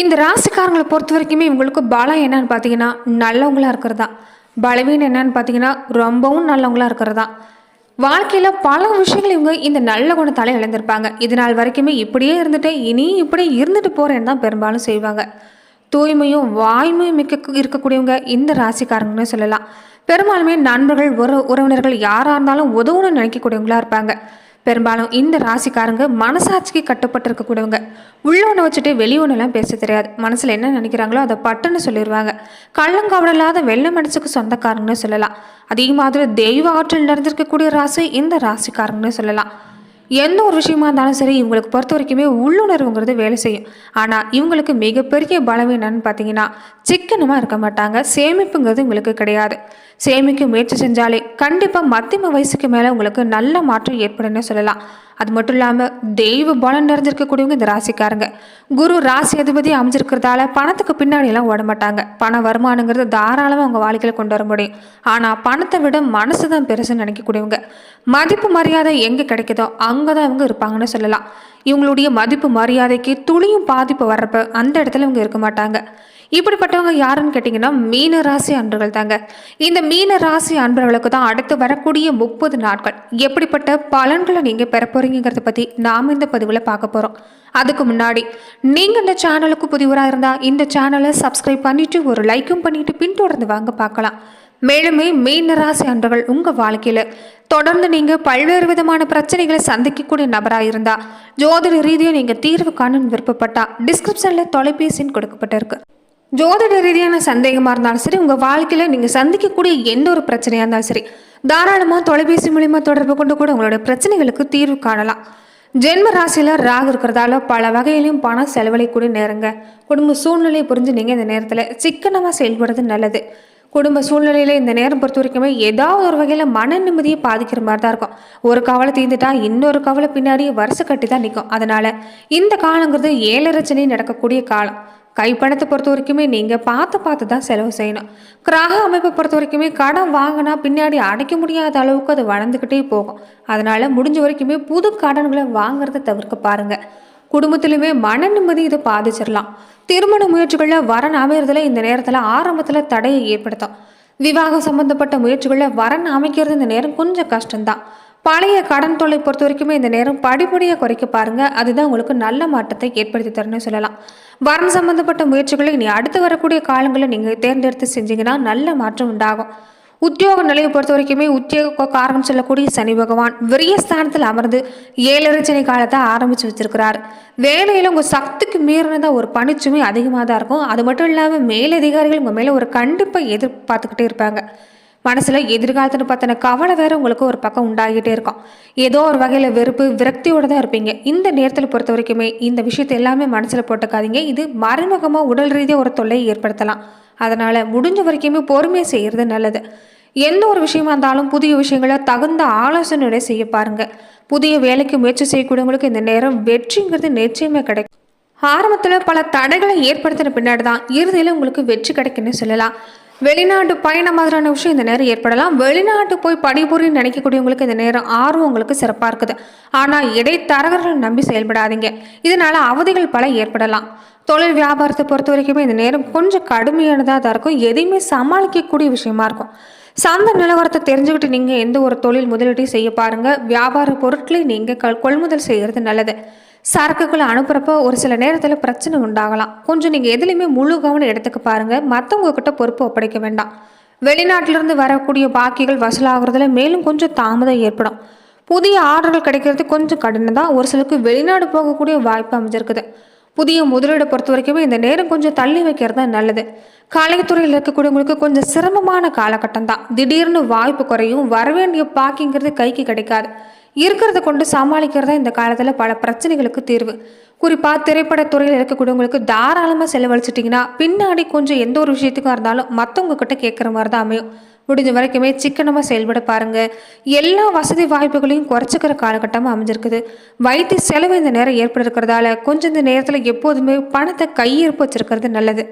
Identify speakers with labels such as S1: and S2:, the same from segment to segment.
S1: இந்த ராசிக்காரங்களை பொறுத்த வரைக்குமே இவங்களுக்கு பலம் என்னன்னு பார்த்தீங்கன்னா நல்லவங்களா இருக்கிறதா? பலவீனம் என்னன்னு பார்த்தீங்கன்னா ரொம்பவும் நல்லவங்களா இருக்கிறதா? வாழ்க்கையில் பல விஷயங்கள் இவங்க இந்த நல்ல குணத்தாலே இழந்திருப்பாங்க. இது நாள் வரைக்குமே இப்படியே இருந்துட்டு இனி இப்படி இருந்துட்டு போகிறேன்னு தான் பெரும்பாலும் செய்வாங்க. தூய்மையும் வாய்மையும் மிக்க இருக்கக்கூடியவங்க இந்த ராசிக்காரங்கன்னு சொல்லலாம். பெரும்பாலுமே நண்பர்கள் உற உறவினர்கள் யாராக இருந்தாலும் உதவணும்னு நினைக்கக்கூடியவங்களா இருப்பாங்க. பெரும்பாலும் இந்த ராசிக்காரங்க மனசாட்சிக்கு கட்டுப்பட்டு இருக்கக்கூடியவங்க உள்ள ஒன்று வச்சுட்டு வெளி ஒன்றுலாம் பேச தெரியாது. மனசில் என்ன நினைக்கிறாங்களோ அதை பட்டுன்னு சொல்லிடுவாங்க கள்ளங்கவனில்லாத இல்லாத வெள்ளை மனசுக்கு சொந்தக்காரங்கன்னு சொல்லலாம். அதே மாதிரி தெய்வ ஆற்றல் நிறைந்திருக்கக்கூடிய ராசி இந்த ராசிக்காரங்கன்னு சொல்லலாம். எந்த ஒரு விஷயமா இருந்தாலும் சரி இவங்களுக்கு பொறுத்த வரைக்குமே உள்ளுணர்வுங்கிறது வேலை செய்யும். ஆனால் இவங்களுக்கு மிகப்பெரிய பலம் என்னன்னு பார்த்தீங்கன்னா சிக்கனமாக இருக்க மாட்டாங்க. சேமிப்புங்கிறது உங்களுக்கு கிடையாது. சேமிக்க முயற்சி செஞ்சாலே கண்டிப்பாக மத்தியம வயசுக்கு மேலே உங்களுக்கு நல்ல மாற்றம் ஏற்படும்னு சொல்லலாம். அது மட்டும் இல்லாமல் தெய்வ பலம் நிறைஞ்சிருக்கக்கூடியவங்க இந்த ராசிக்காரங்க. குரு ராசி அதிபதி அமைஞ்சிருக்கிறதால பணத்துக்கு பின்னாடி எல்லாம் ஓட மாட்டாங்க. பண வருமானங்கிறது தாராளமாக அவங்க வாழ்க்கையில் கொண்டு வர முடியும். ஆனால் பணத்தை விட மனசு தான் பெருசுன்னு நினைக்கக்கூடியவங்க. மதிப்பு மரியாதை எங்கே கிடைக்குதோ அங்கே தான் அவங்க இருப்பாங்கன்னு சொல்லலாம். இவங்களுடைய மதிப்பு மரியாதைக்கு துளியும் பாதிப்பு வர்றப்ப அந்த இடத்துல இவங்க இருக்க மாட்டாங்க. இப்படிப்பட்டவங்க யாருன்னு கேட்டிங்கன்னா மீன ராசி அன்பர்கள் தாங்க இந்த மீன ராசி அன்பர்களுக்கு தான் அடுத்து வரக்கூடிய முப்பது நாட்கள். எப்படிப்பட்ட பலன்களை நீங்கள் பெற போகிறீங்கிறத பற்றி நாம் இந்த பதிவில் பார்க்க போகிறோம் அதுக்கு முன்னாடி நீங்கள் இந்த சேனலுக்கு புதிவராக இருந்தால் இந்த சேனலை சப்ஸ்கிரைப் பண்ணிவிட்டு ஒரு லைக்கும் பண்ணிவிட்டு பின்தொடர்ந்து வாங்க பார்க்கலாம். மேலுமே மீன ராசி அன்பர்கள் உங்கள் வாழ்க்கையில் தொடர்ந்து நீங்கள் பல்வேறு விதமான பிரச்சனைகளை சந்திக்கக்கூடிய நபராக இருந்தால் ஜோதிட ரீதியாக நீங்கள் தீர்வு காணுன்னு விருப்பப்பட்டா டிஸ்கிரிப்ஷனில் தொலைபேசின்னு கொடுக்கப்பட்டிருக்கு. ஜோதிட ரீதியான சந்தேகமாக இருந்தாலும் சரி உங்கள் வாழ்க்கையில் நீங்கள் சந்திக்கக்கூடிய எந்த ஒரு பிரச்சனையாக இருந்தாலும் சரி தாராளமாக தொலைபேசி மூலிமா தொடர்பு கொண்டு கூட உங்களோட பிரச்சனைகளுக்கு தீர்வு காணலாம். ஜென்ம ராசியில் ராகு இருக்கிறதால பல வகையிலையும் பணம் செலவழிக்கூடிய நேரங்க. குடும்ப சூழ்நிலையை புரிஞ்சு நீங்கள் இந்த நேரத்தில் சிக்கனமாக செயல்படுறது நல்லது. குடும்ப சூழ்நிலையில் இந்த நேரம் பொறுத்த வரைக்குமே ஏதாவது ஒரு வகையில் மன நிம்மதியை பாதிக்கிற மாதிரி தான் இருக்கும். ஒரு கவலை தீர்ந்துட்டா இன்னொரு கவலை பின்னாடியே வருஷ கட்டி தான் நிற்கும் அதனால் இந்த காலங்கிறது ஏழரச்சனை நடக்கக்கூடிய காலம். கைப்பணத்தை பொறுத்த வரைக்குமே நீங்கள் பார்த்து பார்த்து தான் செலவு செய்யணும். கிரக அமைப்பை பொறுத்த வரைக்குமே கடன் வாங்கினா பின்னாடி அடைக்க முடியாத அளவுக்கு அது வளர்ந்துக்கிட்டே போகும். அதனால் முடிஞ்ச வரைக்குமே புது கடன்களை வாங்குறதை தவிர்க்க பாருங்கள் குடும்பத்திலுமே மன நிம்மதி இதை பாதிச்சிடலாம். திருமண முயற்சிகளில் வரன் அமையறதுல இந்த நேரத்தில் ஆரம்பத்தில் தடையை ஏற்படுத்தும். விவாகம் சம்பந்தப்பட்ட முயற்சிகளில் வரன் அமைக்கிறது இந்த நேரம் கொஞ்சம் கஷ்டம்தான். பழைய கடன் தொல்லை பொறுத்த வரைக்குமே இந்த நேரம் படிப்படியாக குறைக்க பாருங்க. அதுதான் உங்களுக்கு நல்ல மாற்றத்தை ஏற்படுத்தி தரணும்னு சொல்லலாம். வரன் சம்பந்தப்பட்ட முயற்சிகளை இனி அடுத்து வரக்கூடிய காலங்களில் நீங்கள் தேர்ந்தெடுத்து செஞ்சீங்கன்னா நல்ல மாற்றம் உண்டாகும். உத்தியோக நிலையை பொறுத்த வரைக்குமே உத்தியோக காரணம் சொல்லக்கூடிய சனி பகவான் விரியஸ்தானத்தில் அமர்ந்து ஏழரை சனி காலத்தை ஆரம்பித்து வச்சிருக்கிறார். வேலையில் உங்கள் சக்திக்கு மீறினதாக ஒரு பணிச்சுமை அதிகமாக தான் இருக்கும். அது மட்டும் இல்லாமல் மேலதிகாரிகள் உங்கள் மேலே ஒரு கண்டிப்பாக எதிர்பார்த்துக்கிட்டே இருப்பாங்க. மனசில் எதிர்காலத்தில் பற்றின கவலை வேறு உங்களுக்கு ஒரு பக்கம் உண்டாகிட்டே இருக்கும். ஏதோ ஒரு வகையில் வெறுப்பு விரக்தியோடு தான் இருப்பீங்க. இந்த நேரத்தில் பொறுத்த வரைக்குமே இந்த விஷயத்தை எல்லாமே மனசில் போட்டுக்காதீங்க. இது மறைமுகமாக உடல் ரீதியாக ஒரு தொல்லையை ஏற்படுத்தலாம். அதனால் முடிஞ்ச வரைக்குமே பொறுமையாக செய்கிறது நல்லது. எந்த ஒரு விஷயமா இருந்தாலும் புதிய விஷயங்களை தகுந்த ஆலோசனையோட செய்ய பாருங்க. புதிய வேலைக்கு முயற்சி செய்யக்கூடியவங்களுக்கு இந்த நேரம் வெற்றிங்கிறது நிச்சயமே கிடைக்கும். ஆரம்பத்தில் பல தடைகளை ஏற்படுத்தின பின்னாடி தான் இறுதியில் உங்களுக்கு வெற்றி கிடைக்குன்னு சொல்லலாம். வெளிநாட்டு பயணம் மாதிரியான விஷயம் இந்த நேரம் ஏற்படலாம். வெளிநாட்டு போய் படிபுரின்னு நினைக்கக்கூடியவங்களுக்கு இந்த நேரம் ஆர்வம் உங்களுக்கு சிறப்பாக இருக்குது. ஆனால் இடைத்தரகர்கள் நம்பி செயல்படாதீங்க. இதனால் அவதிகள் பல ஏற்படலாம். தொழில் வியாபாரத்தை பொறுத்த வரைக்குமே இந்த நேரம் கொஞ்சம் கடுமையானதாக தான் இருக்கும். எதையுமே சமாளிக்கக்கூடிய விஷயமா இருக்கும். சந்தை நிலவரத்தை தெரிஞ்சுக்கிட்டு நீங்கள் எந்த ஒரு தொழில் முதலீட்டையும் செய்ய பாருங்கள் வியாபார பொருட்களை நீங்கள் க கொள்முதல் செய்கிறது நல்லது. சரக்குகளை அனுப்புகிறப்போ ஒரு சில நேரத்தில் பிரச்சனை உண்டாகலாம். கொஞ்சம் நீங்கள் எதுலேயுமே முழு கவனம் எடுத்துக்க பாருங்கள் மற்றவங்க கிட்ட பொறுப்பு ஒப்படைக்க வேண்டாம். வெளிநாட்டிலிருந்து வரக்கூடிய பாக்கிகள் வசூலாகிறதுல மேலும் கொஞ்சம் தாமதம் ஏற்படும். புதிய ஆர்டர்கள் கிடைக்கிறது கொஞ்சம் கடினம் தான் ஒரு சிலருக்கு வெளிநாடு போகக்கூடிய வாய்ப்பு அமைஞ்சிருக்குது. புதிய முதலீடை பொறுத்த வரைக்குமே இந்த நேரம் கொஞ்சம் தள்ளி வைக்கிறது தான் நல்லது. கலைத்துறையில் இருக்கக்கூடியவங்களுக்கு கொஞ்சம் சிரமமான காலகட்டம் தான் திடீர்னு வாய்ப்பு குறையும். வரவேண்டிய பாக்கிங்கிறது கைக்கு கிடைக்காது. இருக்கிறத கொண்டு சமாளிக்கிறதா இந்த காலத்தில் பல பிரச்சனைகளுக்கு தீர்வு. குறிப்பாக திரைப்படத்துறையில் இருக்கக்கூடியவங்களுக்கு தாராளமாக செலவழிச்சிட்டிங்கன்னா பின்னாடி கொஞ்சம் எந்த ஒரு விஷயத்துக்காக இருந்தாலும் மற்றவங்க கிட்ட கேட்குற மாதிரி தான் அமையும். முடிஞ்ச வரைக்குமே சிக்கனமாக செயல்பட பாருங்கள் எல்லா வசதி வாய்ப்புகளையும் குறைச்சிக்கிற காலகட்டமாக அமைஞ்சிருக்குது. வைத்திய செலவு இந்த நேரம் ஏற்பட்டிருக்கிறதால கொஞ்சம் இந்த நேரத்தில் எப்போதுமே பணத்தை கையிருப்பு வச்சிருக்கிறது நல்லது.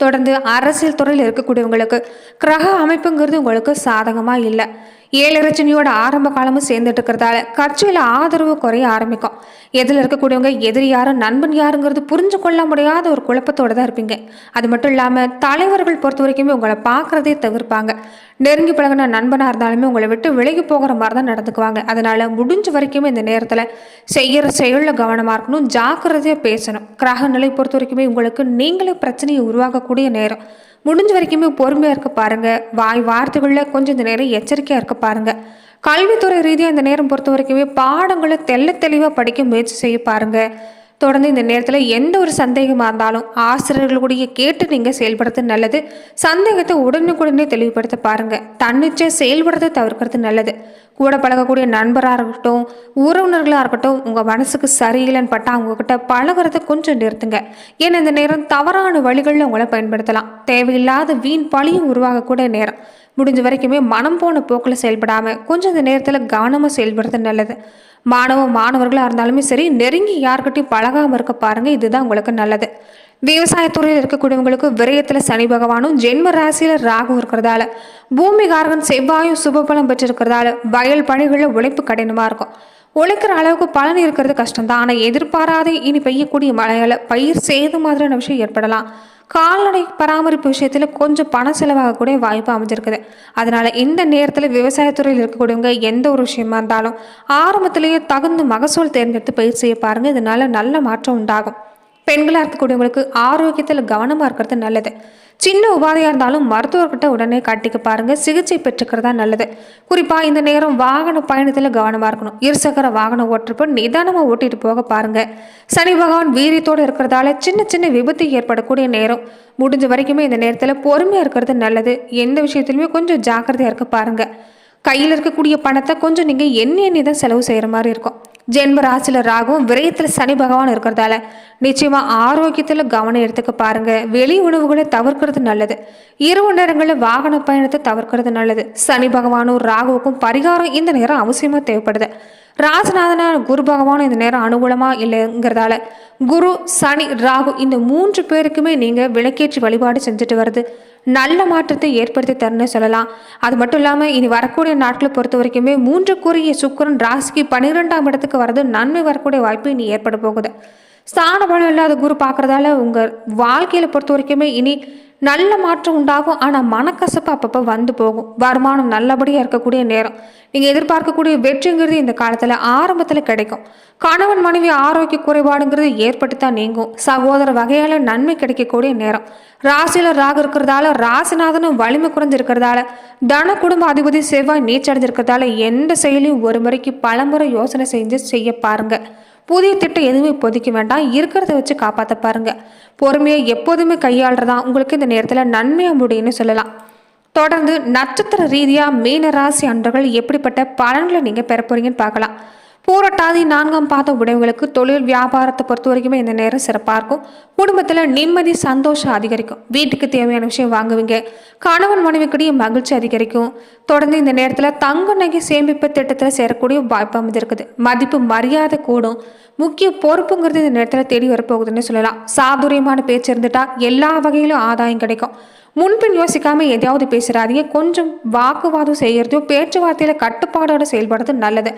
S1: தொடர்ந்து அரசியல் துறையில் இருக்கக்கூடியவங்களுக்கு கிரக அமைப்புங்கிறது உங்களுக்கு சாதகமாக இல்லை. ஏழரச்சனியோட ஆரம்ப காலமும் சேர்ந்துட்டு இருக்கிறதால கட்சியில் ஆதரவு குறைய ஆரம்பிக்கும். எதில் இருக்கக்கூடியவங்க எதிரி யாரும் நண்பன் யாருங்கிறது புரிஞ்சு கொள்ள முடியாத ஒரு குழப்பத்தோட தான் இருப்பீங்க. அது மட்டும் இல்லாமல் தலைவர்கள் பொறுத்த வரைக்குமே உங்களை பார்க்குறதே தவிர்ப்பாங்க. நெருங்கி பழகின நண்பனாக இருந்தாலுமே உங்களை விட்டு விலகி போகிற மாதிரி தான் நடந்துக்குவாங்க. அதனால் முடிஞ்ச வரைக்குமே இந்த நேரத்தில் செய்கிற செயலில் கவனமாக இருக்கணும் ஜாக்கிரதையாக பேசணும். கிரக நிலை பொறுத்த வரைக்குமே உங்களுக்கு நீங்களே பிரச்சனையை உருவாக்கக்கூடிய நேரம். முடிஞ்ச வரைக்குமே பொறுமையாக இருக்க பாருங்கள் வாய் வார்த்தைகளில் கொஞ்சம் இந்த நேரம் எச்சரிக்கையாக இருக்க பாருங்கள் கல்வித்துறை ரீதியாக இந்த நேரம் பொறுத்த வரைக்குமே பாடங்களை தெள்ள தெளிவாக படிக்க முயற்சி செய்ய பாருங்கள் தொடர்ந்து இந்த நேரத்தில் எந்த ஒரு சந்தேகமாக இருந்தாலும் ஆசிரியர்களுடைய கேட்டு நீங்கள் செயல்படுறது நல்லது. சந்தேகத்தை உடனுக்குடனே தெளிவுபடுத்த பாருங்கள் தன்னிச்சை செயல்படுறதை தவிர்க்கிறது நல்லது. கூட பழகக்கூடிய நண்பராக இருக்கட்டும் உறவினர்களாக இருக்கட்டும் உங்கள் மனசுக்கு சரியில்லைன்னு பட்டா அவங்கக்கிட்ட பழகிறத கொஞ்சம் நிறுத்துங்க. ஏன்னா இந்த நேரம் தவறான வழிகளில் உங்களை பயன்படுத்தலாம். தேவையில்லாத வீண் பழியும் உருவாகக்கூடிய நேரம். முடிஞ்ச வரைக்குமே மனம் போன போக்கில் செயல்படாமல் கொஞ்சம் இந்த நேரத்தில் கவனமாக செயல்படுறது நல்லது. மாணவ மாணவர்களாக இருந்தாலுமே சரி நெருங்கி யார்கிட்டையும் பழகாமல் இருக்க பாருங்கள் இதுதான் உங்களுக்கு நல்லது. விவசாயத்துறையில் இருக்கக்கூடியவங்களுக்கு விரயத்தில் சனி பகவானும் ஜென்ம ராசியில் ராகு இருக்கிறதால பூமிகாரகன் செவ்வாயும் சுபபலம் பெற்றிருக்கிறதால வயல் பணிகளில் உழைப்பு கடினமாக இருக்கும். உழைக்கிற அளவுக்கு பலன் இருக்கிறது கஷ்டம்தான். ஆனால் எதிர்பாராத இனி பெய்யக்கூடிய மழையால் பயிர் சேது மாதிரியான விஷயம் ஏற்படலாம். கால்நடை பராமரிப்பு விஷயத்தில் கொஞ்சம் பணம் செலவாகக்கூடிய வாய்ப்பு அமைஞ்சிருக்குது. அதனால் இந்த நேரத்தில் விவசாயத்துறையில் இருக்கக்கூடியவங்க எந்த ஒரு விஷயமா இருந்தாலும் ஆரம்பத்திலேயே தகுந்த மகசூல் தேர்ந்தெடுத்து பயிர் செய்ய பாருங்கள் இதனால் நல்ல மாற்றம் உண்டாகும். பெண்களாக இருக்கக்கூடியவங்களுக்கு ஆரோக்கியத்தில் கவனமாக இருக்கிறது நல்லது. சின்ன உபாதையாக இருந்தாலும் மருத்துவர்கிட்ட உடனே காட்டிக்க பாருங்கள் சிகிச்சை பெற்றுக்கிறதா நல்லது. குறிப்பாக இந்த நேரம் வாகன பயணத்தில் கவனமாக இருக்கணும். இருசக்கர வாகனம் ஓட்டுறப்ப நிதானமாக ஓட்டிட்டு போக பாருங்கள் சனி பகவான் வீரியத்தோடு இருக்கிறதால சின்ன சின்ன விபத்து ஏற்படக்கூடிய நேரம். முடிஞ்ச வரைக்குமே இந்த நேரத்தில் பொறுமையாக இருக்கிறது நல்லது. எந்த விஷயத்துலையுமே கொஞ்சம் ஜாக்கிரதையாக இருக்க பாருங்கள் கையில் இருக்கக்கூடிய பணத்தை கொஞ்சம் நீங்கள் எண்ணி எண்ணி தான் செலவு செய்கிற மாதிரி இருக்கும். ஜென்ம ராசியில் ராகும் விரயத்தில் சனி பகவான் இருக்கிறதால நிச்சயமாக ஆரோக்கியத்தில் கவனம் எடுத்துக்க பாருங்கள் வெளி உணவுகளை தவிர்க்கிறது நல்லது. இரவு நேரங்களில் வாகன பயணத்தை தவிர்க்கிறது நல்லது. சனி பகவானும் ராகுவுக்கும் பரிகாரம் இந்த நேரம் அவசியமாக தேவைப்படுது. ராசிநாதனான குரு பகவானும் இந்த நேரம் அனுகூலமாக இல்லைங்கிறதால குரு சனி ராகு இந்த மூன்று பேருக்குமே நீங்கள் விளக்கேற்றி வழிபாடு செஞ்சுட்டு வருது நல்ல மாற்றத்தை ஏற்படுத்தி தரணும்னு சொல்லலாம். அது மட்டும் இல்லாமல் இனி வரக்கூடிய நாட்களை பொறுத்த வரைக்குமே மூன்று கூறிய சுக்கரன் ராசிக்கு பன்னிரெண்டாம் இடத்துக்கு வரது நன்மை வரக்கூடிய வாய்ப்பு இனி ஏற்பட போகுது. ஸ்தான பலம் இல்லாத குரு பார்க்குறதால உங்கள் வாழ்க்கையில் பொறுத்த வரைக்குமே இனி நல்ல மாற்றம் உண்டாகும். ஆனால் மனக்கசப்பு அப்பப்போ வந்து போகும். வருமானம் நல்லபடியாக இருக்கக்கூடிய நேரம். நீங்கள் எதிர்பார்க்கக்கூடிய வெற்றிங்கிறது இந்த காலத்தில் ஆரம்பத்தில் கிடைக்கும். கணவன் மனைவி ஆரோக்கிய குறைபாடுங்கிறது ஏற்பட்டு தான் நீங்கும். சகோதர வகையால் நன்மை கிடைக்கக்கூடிய நேரம். ராசியில் ராக இருக்கிறதால ராசிநாதனும் வலிமை குறைஞ்சிருக்கிறதால தன குடும்ப அதிபதி செவ்வாய் நீச்சடைஞ்சிருக்கிறதால எந்த செயலையும் ஒரு முறைக்கு பலமுறை யோசனை செஞ்சு செய்ய பாருங்கள் புதிய திட்டம் எதுவுமே இப்போதைக்கு வேண்டாம். இருக்கிறத வச்சு காப்பாற்ற பாருங்கள் பொறுமையை எப்போதுமே கையாளுறதா உங்களுக்கு இந்த நேரத்தில் நன்மையாக முடியும்னு சொல்லலாம். தொடர்ந்து நட்சத்திர ரீதியாக மீன ராசி அன்றர்கள் எப்படிப்பட்ட பலன்களை நீங்கள் பெற போகிறீங்கன்னு பார்க்கலாம். பூரட்டாதி நான்காம் பாத உடையவங்களுக்கு தொழில் வியாபாரத்தை பொறுத்த வரைக்குமே இந்த நேரம் சிறப்பாக இருக்கும் குடும்பத்தில் நிம்மதி சந்தோஷம் அதிகரிக்கும். வீட்டுக்கு தேவையான விஷயம் வாங்குவீங்க. கணவன் மனைவிக்கிடையே மகிழ்ச்சி அதிகரிக்கும். தொடர்ந்து இந்த நேரத்தில் தங்க நகை சேமிப்பு திட்டத்தில் சேரக்கூடிய வாய்ப்பு அமைந்திருக்குது. மதிப்பு மரியாதை கூடும். முக்கிய பொறுப்புங்கிறது இந்த நேரத்தில் தேடி வரப்போகுதுன்னு சொல்லலாம். சாதுரியமான பேச்சு இருந்துட்டா எல்லா வகையிலும் ஆதாயம் கிடைக்கும். முன்பின் யோசிக்காம எதையாவது பேசுறாதீங்க. கொஞ்சம் வாக்குவாதம் செய்யறதையும் பேச்சுவார்த்தையில கட்டுப்பாடோட செயல்படுறது நல்லது.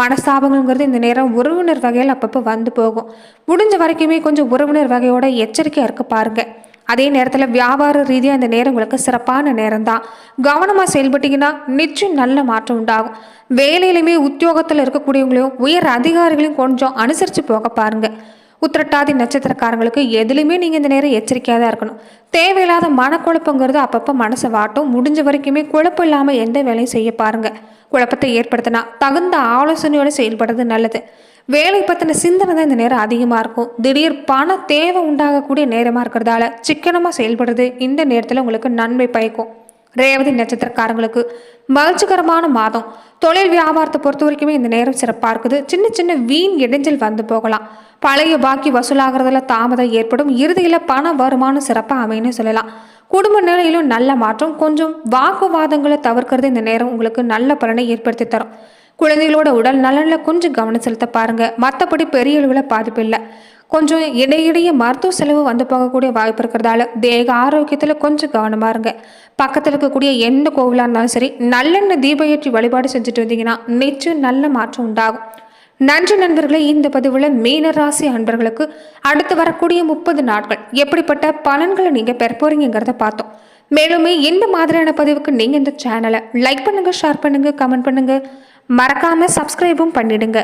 S1: மனஸ்தாபங்கள்ங்கிறது இந்த நேரம் உறவினர் வகையில் அப்பப்போ வந்து போகும். முடிஞ்ச வரைக்குமே கொஞ்சம் உறவினர் வகையோட எச்சரிக்கையாக இருக்க பாருங்கள் அதே நேரத்தில் வியாபார ரீதியாக இந்த நேரம் உங்களுக்கு சிறப்பான நேரம் தான் கவனமாக செயல்பட்டீங்கன்னா நிச்சயம் நல்ல மாற்றம் உண்டாகும். வேலையிலுமே உத்தியோகத்தில் இருக்கக்கூடியவங்களையும் உயர் அதிகாரிகளையும் கொஞ்சம் அனுசரித்து போக பாருங்கள் உத்திரட்டாதி நட்சத்திரக்காரங்களுக்கு எதுலையுமே நீங்கள் இந்த நேரம் எச்சரிக்கையாக தான் இருக்கணும். தேவையில்லாத மனக்குழப்பங்கிறது அப்பப்போ மனசை வாட்டும். முடிஞ்ச வரைக்குமே குழப்பம் இல்லாமல் எந்த வேலையும் செய்ய பாருங்கள் குழப்பத்தை ஏற்படுத்தினா தகுந்த ஆலோசனையோடு செயல்படுறது நல்லது. வேலை பற்றின சிந்தனை தான் இந்த நேரம் அதிகமாக இருக்கும். திடீர் பண தேவை உண்டாகக்கூடிய நேரமாக இருக்கிறதால சிக்கனமாக செயல்படுறது இந்த நேரத்தில் உங்களுக்கு நன்மை பயக்கும். ரேவதி நட்சத்திரக்காரங்களுக்கு மகிழ்ச்சிகரமான மாதம். தொழில் வியாபாரத்தை பொறுத்த வரைக்குமே இந்த நேரம் சிறப்பாக இருக்குது. சின்ன சின்ன வீண் இடைஞ்சல் வந்து போகலாம். பழைய பாக்கி வசூலாகிறதுல தாமதம் ஏற்படும். இறுதியில் பண வருமானம் சிறப்பாக அமைன்னு சொல்லலாம். குடும்ப நிலையிலும் நல்ல மாற்றம். கொஞ்சம் வாக்குவாதங்களை தவிர்க்கிறது இந்த நேரம் உங்களுக்கு நல்ல பலனை ஏற்படுத்தி தரும். குழந்தைகளோட உடல் நலனில் கொஞ்சம் கவனம் செலுத்த பாருங்க. மற்றபடி பெரிய அளவில் பாதிப்பு இல்லை. கொஞ்சம் இடையிடையே மருத்துவ செலவு வந்து போகக்கூடிய வாய்ப்பு இருக்கிறதால தேக ஆரோக்கியத்தில் கொஞ்சம் கவனமாக இருங்க. பக்கத்தில் இருக்கக்கூடிய எந்த கோவிலாக இருந்தாலும் சரி நல்லெண்ணெய் தீப ஏற்றி வழிபாடு செஞ்சுட்டு வந்தீங்கன்னா நிச்சயம் நல்ல மாற்றம் உண்டாகும். நன்றி நண்பர்களே இந்த பதிவில் மீன ராசி அன்பர்களுக்கு அடுத்து வரக்கூடிய முப்பது நாட்கள் எப்படிப்பட்ட பலன்களை நீங்கள் பெற போறீங்கிறத பார்த்தோம். மேலுமே இந்த மாதிரியான பதிவுக்கு நீங்கள் இந்த சேனலை லைக் பண்ணுங்கள் ஷேர் பண்ணுங்கள் கமெண்ட் பண்ணுங்கள் மறக்காமல் சப்ஸ்கிரைபும் பண்ணிடுங்க.